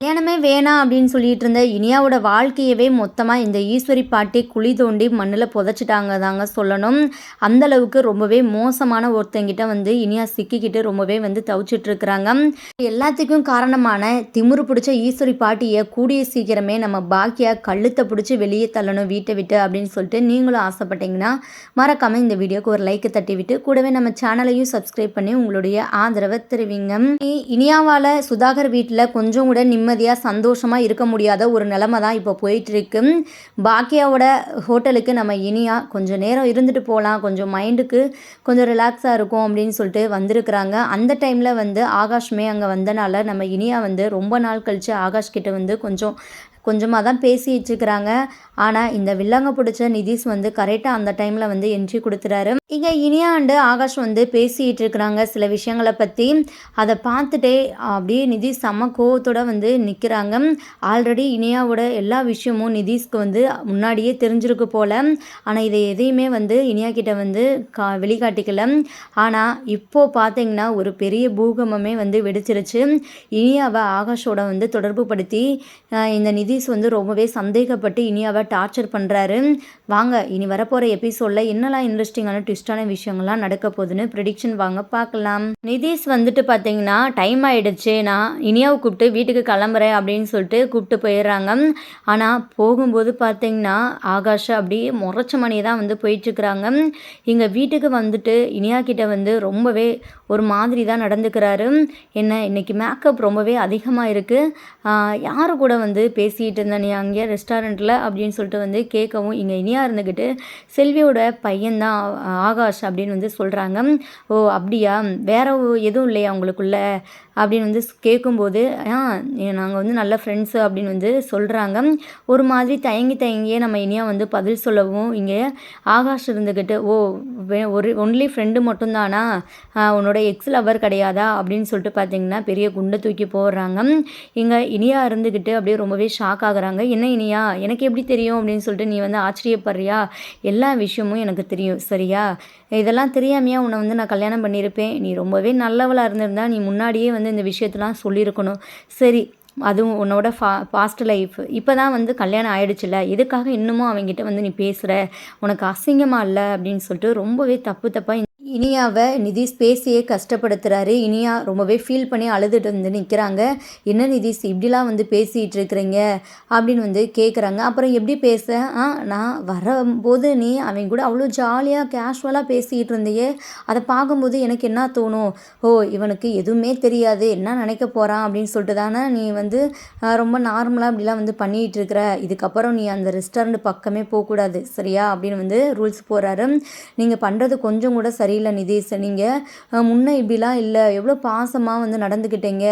கல்யாணமே வேணாம் அப்படின்னு சொல்லிட்டு இருந்த இனியாவோட வாழ்க்கையவே மொத்தமாக இந்த ஈஸ்வரி பாட்டி குழி தோண்டி மண்ணில் புதைச்சிட்டாங்க தாங்க சொல்லணும் அந்தளவுக்கு ரொம்பவே மோசமான ஒருத்தங்கிட்ட வந்து இனியா சிக்கிக்கிட்டு ரொம்பவே வந்து தவிச்சிட்டு இருக்கிறாங்க. எல்லாத்துக்கும் காரணமான திமிரு பிடிச்ச ஈஸ்வரி பாட்டியை கூடிய சீக்கிரமே நம்ம பாக்கியா கழுத்தை பிடிச்சி வெளியே தள்ளணும் வீட்டை விட்டு அப்படின்னு சொல்லிட்டு நீங்களும் ஆசைப்பட்டீங்கன்னா மறக்காமல் இந்த வீடியோக்கு ஒரு லைக் தட்டி விட்டு கூடவே நம்ம சேனலையும் சப்ஸ்கிரைப் பண்ணி உங்களுடைய ஆதரவை தெரிவிங்க. இனியாவால் சுதாகர் வீட்டில் கொஞ்சம் கூட நிம்மதியாக சந்தோஷமாக இருக்க முடியாத ஒரு நிலமை தான் இப்போ போயிட்டுருக்கு. பாக்கியாவோட ஹோட்டலுக்கு நம்ம இனியாக கொஞ்சம் நேரம் இருந்துட்டு போகலாம் கொஞ்சம் மைண்டுக்கு கொஞ்சம் ரிலாக்ஸாக இருக்கும் அப்படின்னு சொல்லிட்டு வந்திருக்கிறாங்க. அந்த டைமில் வந்து ஆகாஷ்மே அங்கே வந்தனால நம்ம இனியா வந்து ரொம்ப நாள் கழித்து ஆகாஷ் கிட்ட வந்து கொஞ்சம் கொஞ்சமாக தான் பேசி வச்சுக்கிறாங்க. ஆனால் இந்த வில்லங்க பிடிச்ச நிதிஷ் வந்து கரெக்டாக அந்த டைமில் வந்து என்ட்ரி கொடுத்துறாரு. இங்கே இனியாண்டு ஆகாஷ் வந்து பேசிகிட்டு இருக்கிறாங்க சில விஷயங்களை பற்றி அதை பார்த்துட்டே அப்படியே நிதிஷ் செம்ம கோவத்தோட வந்து நிற்கிறாங்க ஆல்ரெடி இனியாவோட எல்லா விஷயமும் நிதிஷ்க்கு வந்து முன்னாடியே தெரிஞ்சிருக்கு போல். ஆனால் இதை எதையுமே வந்து இனியா கிட்ட வந்து கா வெளிக்காட்டிக்கல. ஆனால் இப்போது பார்த்தீங்கன்னா ஒரு பெரிய பூகம்பமே வந்து வெடிச்சிருச்சு. இனியாவை ஆகாஷோட வந்து தொடர்பு படுத்தி இந்த நிதிஷ் வந்து ரொம்பவே சந்தேகப்பட்டு இனியாவை டார்ச்சர் பண்ணுறாரு வாங்க இனி வரப்போகிற எபிசோடில் என்னெல்லாம் இன்ட்ரெஸ்டிங்கான ட்விஸ்டான விஷயங்கள்லாம் நடக்க போகுதுன்னு ப்ரிடிக்ஷன் வாங்க பார்க்கலாம். நிதிஷ் வந்துட்டு பார்த்தீங்கன்னா டைம் ஆகிடுச்சு நான் இனியாவை கூப்பிட்டு வீட்டுக்கு கிளம்புறேன் அப்படின்னு சொல்லிட்டு கூப்பிட்டு போயிடுறாங்க. ஆனால் போகும்போது பார்த்தீங்கன்னா ஆகாஷ் அப்படியே முறைச்ச மணியை தான் வந்து போயிட்டுருக்குறாங்க. எங்கள் வீட்டுக்கு வந்துட்டு இனியா கிட்ட வந்து ரொம்பவே ஒரு மாதிரி தான் நடந்துக்கிறாரு. என்ன இன்னைக்கு மேக்கப் ரொம்பவே அதிகமாக இருக்குது யார் கூட வந்து பேசிக்கிட்டு இருந்தேன் நீ அங்கே ரெஸ்டாரண்ட்டில் அப்படின்னு சொல்லிட்டு வந்து கேட்கவும் இங்கே இனியா இருந்துக்கிட்டு செல்வியோட பையன்தான் ஆகாஷ் அப்படின்னு வந்து சொல்கிறாங்க ஓ அப்படியா? வேற எதுவும் இல்லையா அவங்களுக்குள்ள அப்படின்னு வந்து கேட்கும்போது ஆ நாங்கள் வந்து நல்ல ஃப்ரெண்ட்ஸு அப்படின்னு வந்து சொல்கிறாங்க ஒரு மாதிரி தயங்கி தயங்கியே நம்ம இனியா வந்து பதில் சொல்லவும் இங்கே ஆகாஷ் இருந்துக்கிட்டு ஓ ஒரு ஒன்லி ஃப்ரெண்டு மட்டும்தானா? உன்னோட எக்ஸ் லவர் கிடையாதா? அப்படின்னு சொல்லிட்டு பார்த்தீங்கன்னா பெரிய குண்டை தூக்கி போடுறாங்க. இங்கே இனியா இருந்துக்கிட்டு அப்படியே ரொம்பவே ஷாக் ஆகுறாங்க என்ன இனியா? எனக்கு எப்படி தெரியும் அப்படின்னு சொல்லிட்டு நீ வந்து ஆச்சரியப்படுறியா? எல்லா விஷயமும் எனக்கு தெரியும் சரியா? இதெல்லாம் தெரியாமையா உன்னை வந்து நான் கல்யாணம் பண்ணியிருப்பேன். நீ ரொம்பவே நல்லவளாக இருந்திருந்தா நீ முன்னாடியே வந்து இந்த விஷயத்தெலாம் சொல்லியிருக்கணும். சரி அதுவும் உன்னோட ஃபா ஃபாஸ்ட் லைஃப் இப்போ தான் வந்து கல்யாணம் ஆகிடுச்சுல எதுக்காக இன்னமும் அவங்ககிட்ட வந்து நீ பேசுகிற உனக்கு அசிங்கமாக இல்லை? அப்படின்னு சொல்லிட்டு ரொம்பவே தப்பு தப்பாக இனியாவை நிதிஷ் பேசியே கஷ்டப்படுத்துகிறாரு இனியா ரொம்பவே ஃபீல் பண்ணி அழுதுட்டு வந்து நிற்கிறாங்க என்ன நிதிஷ் இப்படிலாம் வந்து பேசிகிட்டு இருக்கிறீங்க? அப்படின்னு வந்து கேட்குறாங்க அப்புறம் எப்படி பேச? ஆ நான் வரும்போது நீ அவங்க கூட அவ்வளோ ஜாலியாக கேஷுவலாக பேசிகிட்டு இருந்தையே. அதை பார்க்கும்போது எனக்கு என்ன தோணும்? ஓ இவனுக்கு எதுவுமே தெரியாது. என்ன நினைக்க போகிறான் அப்படின்னு சொல்லிட்டு தானே நீ வந்து ரொம்ப நார்மலாக இப்படிலாம் வந்து பண்ணிகிட்டு இருக்கிற. இதுக்கப்புறம் நீ அந்த ரெஸ்டாரண்ட் பக்கமே போகக்கூடாது. சரியா? அப்படின்னு வந்து ரூல்ஸ் போகிறாரு நீங்கள் பண்ணுறது கொஞ்சம் கூட சரி சரியில்லை நிதேஷ் நீங்கள் முன்னே இப்படிலாம் இல்லை. எவ்வளோ பாசமாக வந்து நடந்துக்கிட்டீங்க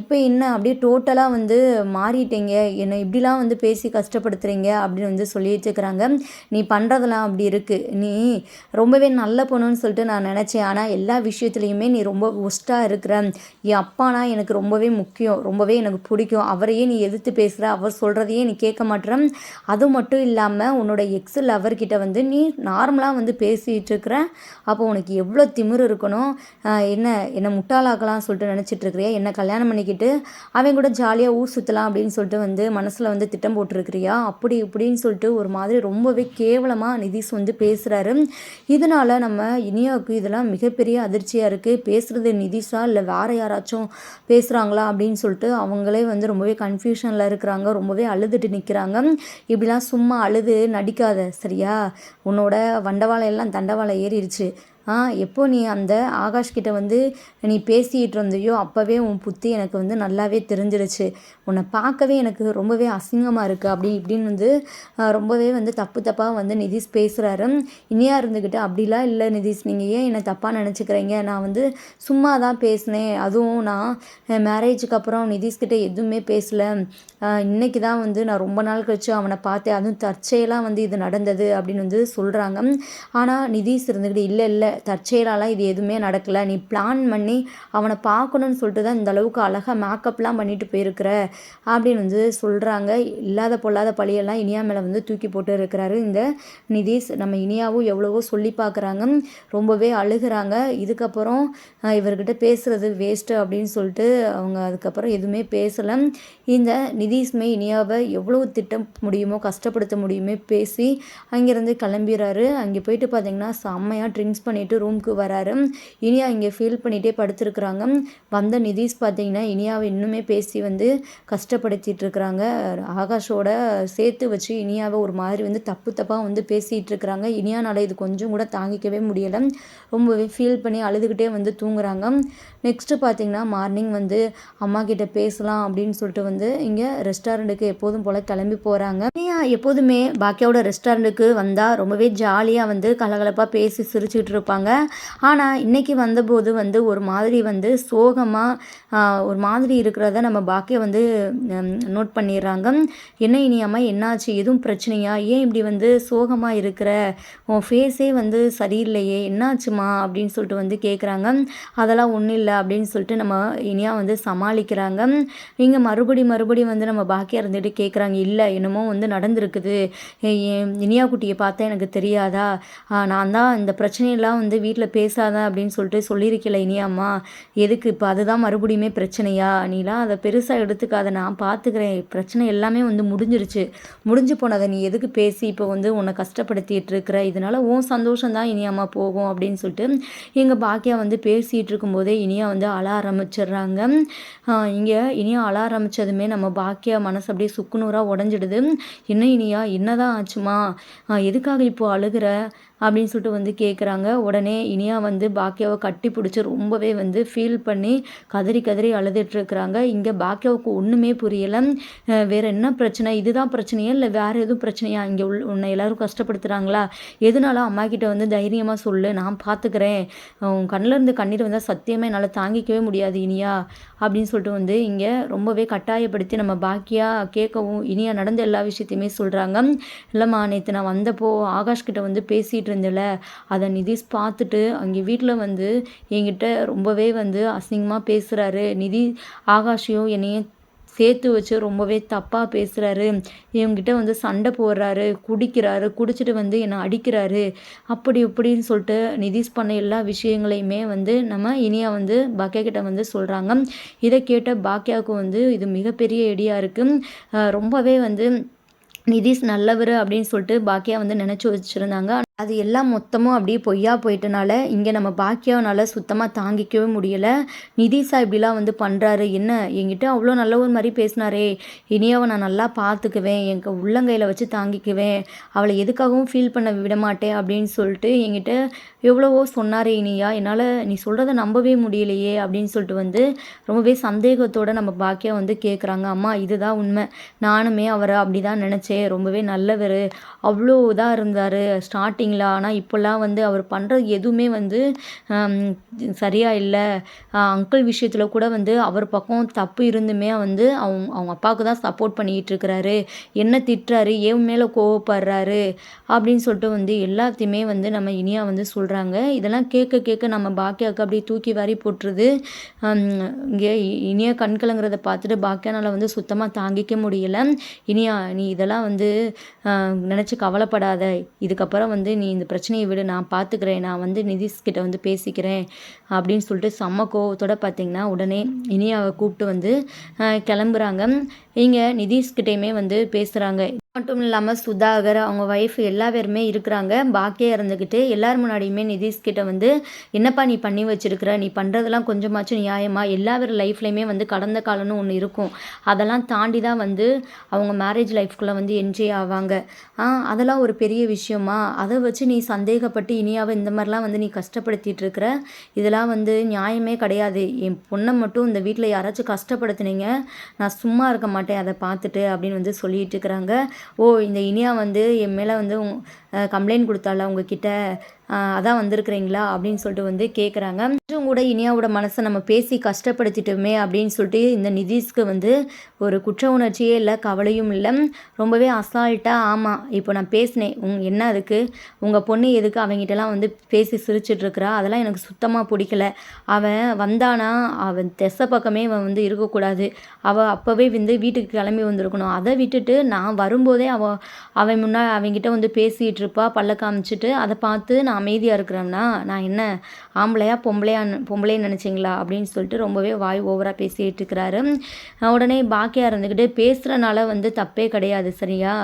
இப்போ என்ன அப்படியே டோட்டலாக வந்து மாறிட்டீங்க. என்னை இப்படிலாம் வந்து பேசி கஷ்டப்படுத்துகிறீங்க அப்படின்னு வந்து சொல்லிட்டு இருக்கிறாங்க. நீ பண்ணுறதெல்லாம் அப்படி இருக்குது நீ ரொம்பவே நல்ல பொண்ணுன்னு சொல்லிட்டு நான் நினச்சேன். ஆனால் எல்லா விஷயத்துலையுமே நீ ரொம்ப ஒஸ்ட்டாக இருக்கிற. என் அப்பானா எனக்கு ரொம்பவே முக்கியம். ரொம்பவே எனக்கு பிடிக்கும். அவரையே நீ எதிர்த்து பேசுகிற அவர் சொல்கிறதையே நீ கேட்க மாட்டேற. அது மட்டும் இல்லாமல் உன்னோட எக்ஸ் லவர்கிட்ட வந்து நீ நார்மலாக வந்து பேசிகிட்டு இருக்கிற. அப்போ உனக்கு எவ்வளோ திமிரு இருக்கணும்? என்ன என்னை முட்டாளாக்கலாம் சொல்லிட்டு நினச்சிட்ருக்கிறியா? என்னை கல்யாணம் பண்ணிக்கிட்டு அவன் கூட ஜாலியாக ஊர் சுற்றலாம் அப்படின்னு சொல்லிட்டு வந்து மனசில் வந்து திட்டம் போட்டிருக்கிறியா? அப்படி இப்படின்னு சொல்லிட்டு ஒரு மாதிரி ரொம்பவே கேவலமாக நிதிஷ் வந்து பேசுகிறாரு இதனால் நம்ம இனியாவுக்கு இதெல்லாம் மிகப்பெரிய அதிர்ச்சியாக இருக்குது பேசுகிறது நிதிஷா இல்லை வேறு யாராச்சும் பேசுகிறாங்களா அப்படின்னு சொல்லிட்டு அவங்களே வந்து ரொம்பவே கன்ஃபியூஷனில் இருக்கிறாங்க. ரொம்பவே அழுதுட்டு நிற்கிறாங்க இப்படிலாம் சும்மா அழுது நடிக்காத சரியா? உன்னோட வண்டவாளம் எல்லாம் தண்டவாளம் ஏறிடுச்சு எப்போ நீ அந்த ஆகாஷ்கிட்ட வந்து நீ பேசிகிட்டு இருந்தியோ அப்போவே உன் புத்தி எனக்கு வந்து நல்லாவே தெரிஞ்சிருச்சு. உன்னை பார்க்கவே எனக்கு ரொம்பவே அசிங்கமாக இருக்குது அப்படி இப்படின்னு வந்து ரொம்பவே வந்து தப்பு தப்பாக வந்து நிதிஷ் பேசுகிறாரு இனியாக இருந்துக்கிட்டு அப்படிலாம் இல்லை நிதிஷ் நீங்கள் ஏன் என்னை தப்பாக நினச்சிக்கிறீங்க? நான் வந்து சும்மா தான் பேசினேன். அதுவும் நான் மேரேஜுக்கு அப்புறம் நிதிஷ்கிட்ட எதுவுமே பேசலை. இன்றைக்கி தான் வந்து நான் ரொம்ப நாள் கழிச்சு அவனை பார்த்தேன். அதுவும் தற்செயலாக வந்து இது நடந்தது அப்படின்னு வந்து சொல்கிறாங்க ஆனால் நிதிஷ் இருந்துக்கிட்டு இல்லை இல்லை தற்செயலாலாம் இது எதுவுமே நடக்கல. நீ பிளான் பண்ணி அவனை பார்க்கணுன்னு சொல்லிட்டு தான் இந்த அளவுக்கு அழகாக மேக்கப்லாம் பண்ணிட்டு போயிருக்கிற அப்படின்னு வந்து சொல்கிறாங்க இல்லாத பொல்லாத பழியெல்லாம் இனியா மேலே வந்து தூக்கி போட்டு இருக்கிறாரு. இந்த நிதிஷ் நம்ம இனியாவும் எவ்வளவோ சொல்லி பார்க்குறாங்க. ரொம்பவே அழுகுறாங்க. இதுக்கப்புறம் இவர்கிட்ட பேசுகிறது வேஸ்ட்டு அப்படின்னு சொல்லிட்டு அவங்க அதுக்கப்புறம் எதுவுமே பேசலை. இந்த நிதிஷ்மே இனியாவை எவ்வளோ திட்டம் முடியுமோ கஷ்டப்படுத்த முடியுமே பேசி அங்கேருந்து கிளம்பிடுறாரு அங்கே போயிட்டு பார்த்தீங்கன்னா செம்மையாக ட்ரிங்க்ஸ் பண்ணிவிட்டு ரூம்க்கு வராரு. இனியா இங்கே ஃபீல் பண்ணிகிட்டே படுத்துருக்குறாங்க. வந்த நிதிஷ் பார்த்தீங்கன்னா இனியாவை இன்னுமே பேசி வந்து கஷ்டப்படுத்திட்டு இருக்கிறாங்க. ஆகாஷோட சேர்த்து வச்சு இனியாவை ஒரு மாதிரி வந்து தப்பு தப்பாக வந்து பேசிகிட்டு இருக்கிறாங்க. இனியானால் இது கொஞ்சம் கூட தாங்கிக்கவே முடியலை. ரொம்பவே ஃபீல் பண்ணி அழுதுகிட்டே வந்து தூங்குறாங்க. நெக்ஸ்ட்டு பார்த்தீங்கன்னா மார்னிங் வந்து அம்மா கிட்ட பேசலாம் அப்படின்னு சொல்லிட்டு வந்து இங்கே ரெஸ்டாரண்ட்டுக்கு எப்போதும் போல் கிளம்பி போகிறாங்க இனியா எப்போதுமே பாக்கியாவோட ரெஸ்டாரண்ட்டுக்கு வந்தால் ரொம்பவே ஜாலியாக வந்து கலகலப்பாக பேசி சிரிச்சுட்டு இருப்பாங்க ஆனால் இன்றைக்கி வந்தபோது வந்து ஒரு மாதிரி வந்து சோகமாக ஒரு மாதிரி இருக்கிறத நம்ம பாக்கியா வந்து நோட் பண்ணிடுறாங்க. என்ன இனியாம்மா என்னாச்சு? எதுவும் பிரச்சனையா? ஏன் இப்படி வந்து சோகமாக இருக்கிற? உன் ஃபேஸே வந்து சரியில்லையே. என்னாச்சுமா அப்படின்னு சொல்லிட்டு வந்து கேட்குறாங்க அதெல்லாம் ஒன்றும் இல்லை அப்படின்னு சொல்லிட்டு நம்ம இனியா வந்து சமாளிக்கிறாங்க. இங்கே மறுபடி மறுபடி வந்து நம்ம பாக்கியா இருந்துட்டு கேட்குறாங்க இல்லை என்னமோ வந்து நடந்திருக்குது. இனியா குட்டியை பார்த்தா எனக்கு தெரியாதா? நான் தான் இந்த பிரச்சனையெல்லாம் வந்து வீட்டில் பேசாத அப்படின்னு சொல்லிட்டு சொல்லியிருக்கல இனியாம்மா எதுக்கு? இப்போ அதுதான் மறுபடியுமே பிரச்சனையா? நீலாம் அதை பெருசாக எடுத்துக்காத. நான் பார்த்துக்கிறேன் பிரச்சனை எல்லாமே வந்து முடிஞ்சிருச்சு. முடிஞ்சு போனதை நீ எதுக்கு பேசி இப்போ வந்து உன்னை கஷ்டப்படுத்திட்டு இருக்கிற? இதனால உன் சந்தோஷம் தான் இனியாம்மா போகும் அப்படின்னு சொல்லிட்டு எங்கள் பாக்கியா வந்து பேசிகிட்டு இருக்கும்போதே இனியா வந்து அழ ஆரம்பிச்சிடுறாங்க. இங்கே இனியா அழ ஆரம்பித்ததுமே நம்ம பாக்கியா மனசு அப்படியே சுக்குநூறாக உடஞ்சிடுது. என்ன இனியா? என்னதான் ஆச்சுமா? எதுக்காக இப்போ அழுகுற? அப்படின்னு சொல்லிட்டு வந்து கேட்குறாங்க உடனே இனியா வந்து பாக்கியாவை கட்டி பிடிச்சி ரொம்பவே வந்து ஃபீல் பண்ணி கதறி கதறி அழுதுட்டுருக்குறாங்க. இங்கே பாக்கியாவுக்கு ஒன்றுமே புரியலை. வேறு என்ன பிரச்சனை? இதுதான் பிரச்சனையா? இல்லை வேறு எதுவும் பிரச்சனையா? இங்கே உள் உன்னை எல்லோரும் கஷ்டப்படுத்துகிறாங்களா எதனால அம்மா கிட்ட வந்து தைரியமாக சொல்லு. நான் பார்த்துக்கிறேன் உன் கண்ணில் இருந்து கண்ணீர் வந்தால் சத்தியமாக என்னால் தாங்கிக்கவே முடியாது இனியா. அப்படின்னு சொல்லிட்டு வந்து இங்கே ரொம்பவே கட்டாயப்படுத்தி நம்ம பாக்கியா கேட்கவும் இனியா நடந்த எல்லா விஷயத்தையுமே சொல்கிறாங்க இல்லைம்மா நேற்று நான் வந்தப்போ ஆகாஷ் வந்து வந்து பேசிகிட்டு அதை நிதிஷ் பார்த்துட்டு அங்கே வீட்டில் வந்து என்கிட்ட ரொம்பவே வந்து அசிங்கமாக பேசுகிறாரு நிதி ஆகாஷையும் என்னையும் சேர்த்து வச்சு ரொம்பவே தப்பாக பேசுகிறாரு இவங்கிட்ட வந்து சண்டை போடுறாரு குடிக்கிறாரு குடிச்சிட்டு வந்து என்னை அடிக்கிறாரு. அப்படி இப்படின்னு சொல்லிட்டு நிதிஷ் பண்ண எல்லா விஷயங்களையுமே வந்து நம்ம இனியா வந்து பாக்கியா கிட்ட வந்து சொல்கிறாங்க இதை கேட்ட பாக்கியாவுக்கு வந்து இது மிகப்பெரிய இடியாக இருக்குது ரொம்பவே வந்து நிதிஷ் நல்லவர் அப்படின்னு சொல்லிட்டு பாக்கியா வந்து நினச்சி வச்சுருந்தாங்க. அது எல்லாம் மொத்தமும் அப்படியே பொய்யா போயிட்டனால இங்கே நம்ம பாக்கியாவனால சுத்தமாக தாங்கிக்கவே முடியலை. நிதிஷா இப்படிலாம் வந்து பண்ணுறாரு என்ன? என்கிட்ட அவ்வளோ நல்ல ஒரு மாதிரி பேசினாரே. இனியாவை நான் நல்லா பார்த்துக்குவேன். எங்கள் உள்ளங்கையில் வச்சு தாங்கிக்குவேன். அவளை எதுக்காகவும் ஃபீல் பண்ண விட மாட்டேன் அப்படின்னு சொல்லிட்டு என்கிட்ட எவ்வளவோ சொன்னாரே இனியா. என்னால் நீ சொல்கிறத நம்பவே முடியலையே அப்படின்னு சொல்லிட்டு வந்து ரொம்பவே சந்தேகத்தோடு நம்ம பாக்கியா வந்து கேட்குறாங்க அம்மா இதுதான் உண்மை. நானுமே அவரை அப்படி தான் நினச்சேன். ரொம்பவே நல்லவர். அவ்வளோ இதாக இருந்தார். ஸ்டார்டிங் ஸ்டார்டிங்கில் ஆனால் இப்போல்லாம் வந்து அவர் பண்ணுறது எதுவுமே வந்து சரியாக இல்லை. அங்கிள் விஷயத்தில் கூட வந்து அவர் பக்கம் தப்பு இருந்துமே வந்து அவங்க அவங்க அப்பாவுக்கு தான் சப்போர்ட் பண்ணிக்கிட்டு இருக்கிறாரு. என்ன திட்டுறாரு? ஏன் மேலே கோவப்படுறாரு? அப்படின்னு சொல்லிட்டு வந்து எல்லாத்தையுமே வந்து நம்ம இனியா வந்து சொல்கிறாங்க இதெல்லாம் கேட்க கேட்க நம்ம பாக்கியாவுக்கு அப்படியே தூக்கி வாரி போட்டுருது. இங்கே இனியா கண்கலங்கிறத பார்த்துட்டு பாக்கியானால் வந்து சுத்தமாக தாங்கிக்க முடியல. இனியா நீ இதெல்லாம் வந்து நினச்சி கவலைப்படாத. இதுக்கப்புறம் வந்து நீ இந்த பிரச்சனையை விடு நான் பார்த்துக்கிறேன் நான் வந்து நிதிஷ்கிட்ட வந்து பேசிக்கிறேன் அப்படின்னு சொல்லிட்டு செம்ம கோவத்தோட பார்த்தீங்கன்னா உடனே இனியாவை கூப்பிட்டு வந்து கிளம்புறாங்க. இங்கே நிதிஷ்கிட்டையுமே வந்து பேசுகிறாங்க மட்டும் இல்லாமல் சுதாகர் அவங்க ஒய்ஃப் எல்லா பேருமே இருக்கிறாங்க. பாக்கியாக இருந்துக்கிட்டு எல்லார் முன்னாடியுமே நிதிஷ்கிட்ட வந்து என்னப்பா நீ பண்ணி வச்சிருக்கிற? நீ பண்ணுறதெல்லாம் கொஞ்சமாச்சும் நியாயமா? எல்லா பேர் லைஃப்லையுமே வந்து கடந்த காலம்னு ஒன்று இருக்கும். அதெல்லாம் தாண்டி தான் வந்து அவங்க மேரேஜ் லைஃப்குள்ளே வந்து என்ஜாய் ஆவாங்க. ஆ அதெல்லாம் ஒரு பெரிய விஷயமா? அதை வச்சு நீ சந்தேகப்பட்டு இனியாவை இந்த மாதிரிலாம் வந்து நீ கஷ்டப்படுத்திட்டு இருக்கிற? இதெல்லாம் வந்து நியாயமே கிடையாது. என் பொண்ணை மட்டும் இந்த வீட்டில் யாராச்சும் கஷ்டப்படுத்துனீங்க. நான் சும்மா இருக்க மாட்டேன். அதை பார்த்துட்டு அப்படின்னு வந்து சொல்லிட்டு இருக்கிறாங்க. ஓ இந்த இனியா வந்து என் மேலே வந்து கம்ப்ளைண்ட் கொடுத்தால உங்ககிட்ட? அதான் வந்திருக்கிறீங்களா அப்படின்னு சொல்லிட்டு வந்து கேட்குறாங்க கொஞ்சம் கூட இனியாவோட மனசை நம்ம பேசி கஷ்டப்படுத்திட்டோமே அப்படின்னு சொல்லிட்டு இந்த நிதிஷ்க்கு வந்து ஒரு குற்ற உணர்ச்சியே இல்லை கவலையும் இல்லை. ரொம்பவே அசால்ட்டாக ஆமாம் இப்போ நான் பேசினேன். உங் என்ன அதுக்கு? உங்கள் பொண்ணு எதுக்கு அவங்ககிட்டலாம் வந்து பேசி சிரிச்சிட்ருக்குறா? அதெல்லாம் எனக்கு சுத்தமாக பிடிக்கல. அவன் வந்தானா அவன் திசை பக்கமே அவன் வந்து இருக்கக்கூடாது. அவள் அப்போவே வந்து வீட்டுக்கு கிளம்பி வந்திருக்கணும். அதை விட்டுட்டு நான் வரும்போதே அவள் அவன் முன்னா அவங்ககிட்ட வந்து பேசிகிட்டு இருப்பா பல்ல காமிச்சிட்டு அதை பார்த்து நான் அமைதியாக இருக்கிறேன்னா நான் என்ன ஆம்பளையா பொம்பளையா பொம்பளைன்னு நினச்சிங்களா? அப்படின்னு சொல்லிட்டு ரொம்பவே வாய் ஓவராக பேசிகிட்டு இருக்கிறாரு. உடனே பாக்கியாக இருந்துக்கிட்டு பேசுகிறனால வந்து தப்பே கிடையாது சரியா?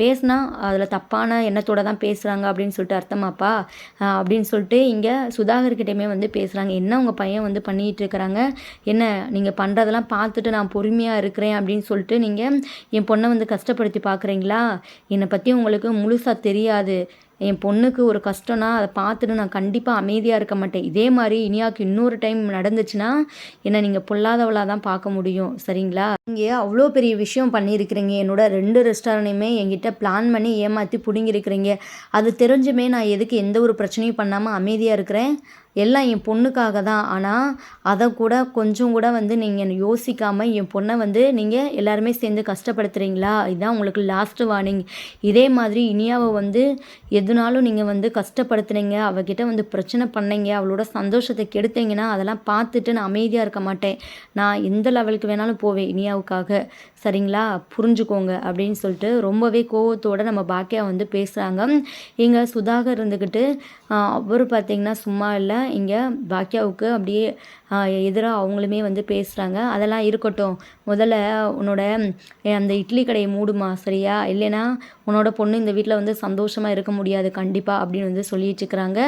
பேசுனா அதில் தப்பான எண்ணத்தோடு தான் பேசுகிறாங்க அப்படின்னு சொல்லிட்டு அர்த்தமாப்பா? அப்படின்னு சொல்லிட்டு இங்கே சுதாகர்கிட்டையுமே வந்து பேசுகிறாங்க என்ன உங்கள் பையன் வந்து பண்ணிகிட்டு இருக்கிறாங்க? என்ன நீங்கள் பண்ணுறதெல்லாம் பார்த்துட்டு நான் பொறுமையாக இருக்கிறேன் அப்படின்னு சொல்லிட்டு நீங்கள் என் பொண்ணை வந்து கஷ்டப்படுத்தி பார்க்குறீங்களா? என்னை பற்றி உங்களுக்கு முழுசாக தெரியாது. என் பொண்ணுக்கு ஒரு கஷ்டம்னா அதை பார்த்துட்டு நான் கண்டிப்பாக அமைதியாக இருக்க மாட்டேன். இதே மாதிரி இனியாவுக்கு இன்னொரு டைம் நடந்துச்சுன்னா என்னை நீங்கள் பொல்லாதவளாக தான் பார்க்க முடியும். சரிங்களா? இங்கே அவ்வளோ பெரிய விஷயம் பண்ணியிருக்கிறீங்க. என்னோட ரெண்டு ரெஸ்டாரண்ட்டுமே என்கிட்ட பிளான் பண்ணி ஏமாற்றி பிடுங்கிருக்கிறீங்க அது தெரிஞ்சுமே நான் எதுக்கு எந்த ஒரு பிரச்சனையும் பண்ணாமல் அமைதியாக இருக்கிறேன். எல்லாம் என் பொண்ணுக்காக தான். ஆனால் அதை கூட கொஞ்சம் கூட வந்து நீங்கள் யோசிக்காமல் என் பொண்ணை வந்து நீங்கள் எல்லாருமே சேர்ந்து கஷ்டப்படுத்துகிறீங்களா இதுதான் உங்களுக்கு லாஸ்ட்டு வார்னிங் இதே மாதிரி இனியாவை வந்து எதுனாலும் நீங்கள் வந்து கஷ்டப்படுத்துனீங்க அவகிட்ட வந்து பிரச்சனை பண்ணீங்க அவளோட சந்தோஷத்தை கெடுத்தீங்கன்னா அதெல்லாம் பார்த்துட்டு நான் அமைதியாக இருக்க மாட்டேன். நான் எந்த லெவலுக்கு வேணாலும் போவேன் இனியாவுக்காக. சரிங்களா? புரிஞ்சுக்கோங்க அப்படின்னு சொல்லிட்டு ரொம்பவே கோவத்தோடு நம்ம பாக்கியா வந்து பேசுகிறாங்க இங்கே சுதாகர் இருந்துக்கிட்டு அவர் பார்த்திங்கன்னா சும்மா இல்லை. இங்கே பாக்கியாவுக்கு அப்படியே எதிராக அவங்களுமே வந்து பேசுகிறாங்க அதெல்லாம் இருக்கட்டும். முதல்ல உன்னோட அந்த இட்லி கடையை மூடுமா சரியா? இல்லைன்னா உன்னோட பொண்ணு இந்த வீட்டில் வந்து சந்தோஷமாக இருக்க முடியாது கண்டிப்பாக அப்படின்னு வந்து சொல்லிட்டு இருக்கிறாங்க.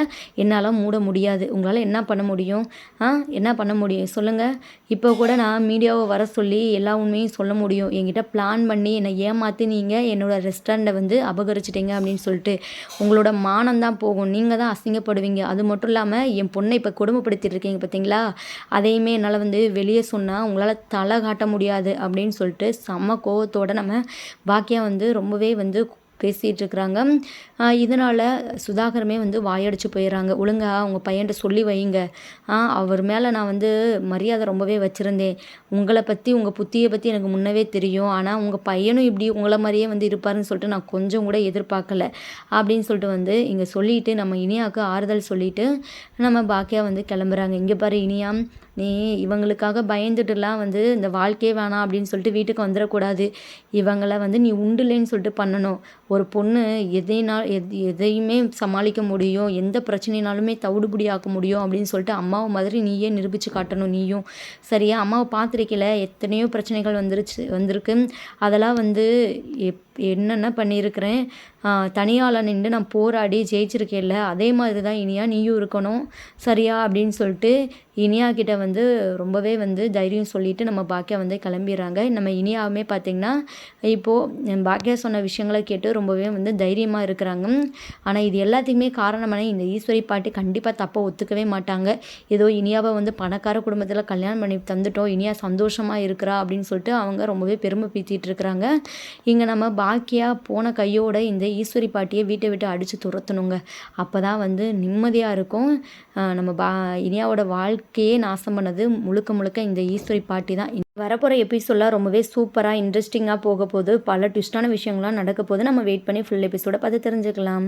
என்னால் மூட முடியாது. உங்களால் என்ன பண்ண முடியும்? ஆ என்ன பண்ண முடியும்? சொல்லுங்கள் இப்போ கூட நான் மீடியாவை வர சொல்லி எல்லா உண்மையும் சொல்ல முடியும். என்கிட்ட பிளான் பண்ணி என்னை ஏமாற்றி நீங்கள் என்னோடய ரெஸ்டாரண்ட்டை வந்து அபகரிச்சிட்டிங்க அப்படின்னு சொல்லிட்டு. உங்களோட மானம் தான் போகும். நீங்கள் தான் அசிங்கப்படுவீங்க. அது மட்டும் இல்லாமல் என் பொண்ணை இப்போ கொடுமைப்படுத்திட்டு இருக்கீங்க பார்த்தீங்களா அதையுமே என்னால் வந்து வெளியே சொன்னால் உங்களால் தலை காட்ட முடியாது அப்படின்னு சொல்லிட்டு செம்ம கோவத்தோடு நம்ம பாக்கியா வந்து ரொம்பவே வந்து பேசிகிட்டு இருக்கிறாங்க இதனால் சுதாகரமே வந்து வாயடிச்சு போயிடுறாங்க ஒழுங்கா உங்கள் பையன்கிட்ட சொல்லி வைங்க. அவர் மேலே நான் வந்து மரியாதை ரொம்பவே வச்சுருந்தேன். உங்களை பற்றி உங்கள் புத்தியை பற்றி எனக்கு முன்னவே தெரியும். ஆனால் உங்கள் பையனும் இப்படி உங்களை மாதிரியே வந்து இருப்பாருன்னு சொல்லிட்டு நான் கொஞ்சம் கூட எதிர்பார்க்கல. அப்படின்னு சொல்லிட்டு வந்து இங்கே சொல்லிவிட்டு நம்ம இனியாவுக்கு ஆறுதல் சொல்லிவிட்டு நம்ம பாக்கியா வந்து கிளம்புறாங்க. இங்கே பாரு இனியா நீ இவங்களுக்காக பயந்துட்டுலாம் வந்து இந்த வாழ்க்கையே வேணாம் அப்படின்னு சொல்லிட்டு வீட்டுக்கு வந்துடக்கூடாது. இவங்களை வந்து நீ உண்டுலேன்னு சொல்லிட்டு பண்ணணும். ஒரு பொண்ணு எதைனால் எத் எதையுமே சமாளிக்க முடியும் எந்த பிரச்சனைனாலுமே தவிடுபடி ஆக்க முடியும் அப்படின்னு சொல்லிட்டு அம்மாவை மாதிரி நீயே நிரூபித்து காட்டணும் நீயும். சரியா? அம்மாவை பார்த்துருக்கல? எத்தனையோ பிரச்சனைகள் வந்துருச்சு வந்திருக்கு. அதெல்லாம் வந்து எப் என்னென்ன பண்ணியிருக்கிறேன்? தனியால் நின்று நான் போராடி ஜெயிச்சிருக்கேன்ல அதே மாதிரி தான் இனியா நீயும் இருக்கணும். சரியா? அப்படின்னு சொல்லிட்டு இனியா கிட்ட வந்து ரொம்பவே வந்து தைரியம் சொல்லிட்டு நம்ம பாக்கியா வந்து கிளம்பிடுறாங்க. நம்ம இனியாவுமே பார்த்திங்கன்னா இப்போது பாக்கியா சொன்ன விஷயங்களை கேட்டு ரொம்பவே வந்து தைரியமாக இருக்கிறாங்க. ஆனால் இது எல்லாத்துக்குமே காரணமான இந்த ஈஸ்வரி பாட்டி கண்டிப்பாக தப்பாக ஒத்துக்கவே மாட்டாங்க. ஏதோ இனியாவை வந்து பணக்கார குடும்பத்தில் கல்யாணம் பண்ணி தந்துட்டோம் இனியா சந்தோஷமாக இருக்கிறா அப்படின்னு சொல்லிட்டு அவங்க ரொம்பவே பெருமை பீத்திட்டு இருக்கிறாங்க. இங்கே நம்ம பா பாக்கியாக போன கையோட இந்த ஈஸ்வரி பாட்டியை வீட்டை விட்டு அடித்து துரத்தணுங்க. அப்போ தான் வந்து நிம்மதியாக இருக்கும். நம்ம பா இனியாவோட வாழ்க்கையே நாசம் பண்ணது முழுக்க முழுக்க இந்த ஈஸ்வரி பாட்டி தான். வரப்போகிற எபிசோடெலாம் ரொம்பவே சூப்பராக இன்ட்ரெஸ்டிங்காக போக போது பல ட்விஸ்டான விஷயங்கள்லாம் நடக்க போது நம்ம வெயிட் பண்ணி ஃபுல் எபிசோட பார்த்து தெரிஞ்சுக்கலாம்.